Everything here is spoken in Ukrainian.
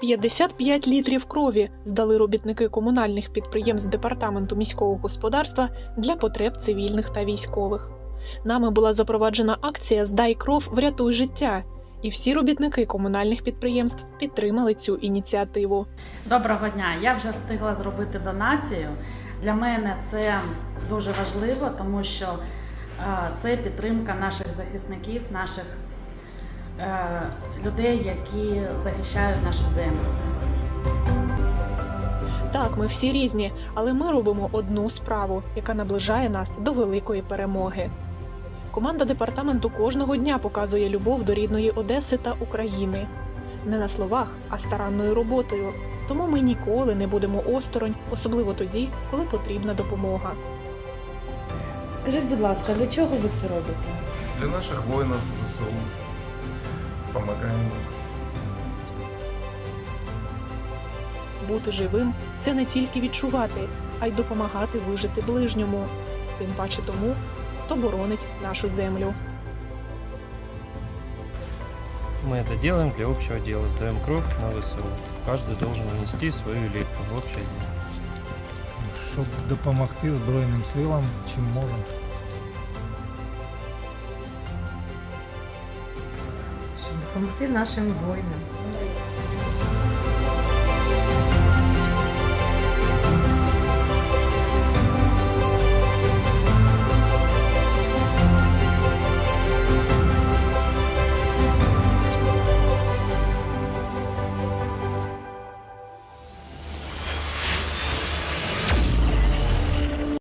55 літрів крові здали робітники комунальних підприємств департаменту міського господарства для потреб цивільних та військових. Нами була запроваджена акція Здай кров, врятуй життя. І всі робітники комунальних підприємств підтримали цю ініціативу. Доброго дня! Я вже встигла зробити донацію. Для мене це дуже важливо, тому що е, це підтримка наших захисників, наших людей, які захищають нашу землю. Так, ми всі різні, але ми робимо одну справу, яка наближає нас до великої перемоги. Команда департаменту кожного дня показує любов до рідної Одеси та України. Не на словах, а старанною роботою. Тому ми ніколи не будемо осторонь, особливо тоді, коли потрібна допомога. Скажіть, будь ласка, для чого ви це робите? Для наших воинов ЗСУ помогаем. Бути живим це не тільки відчувати, а й допомагати вижити ближньому, тим паче тому, хто боронить нашу землю. Мы это делаем для общего дела, сдаем кровь на ВСУ. Каждый должен внести свою лепту в общее дело. щоб допомогти Збройним силам, чим можемо. Допомогти нашим воїнам.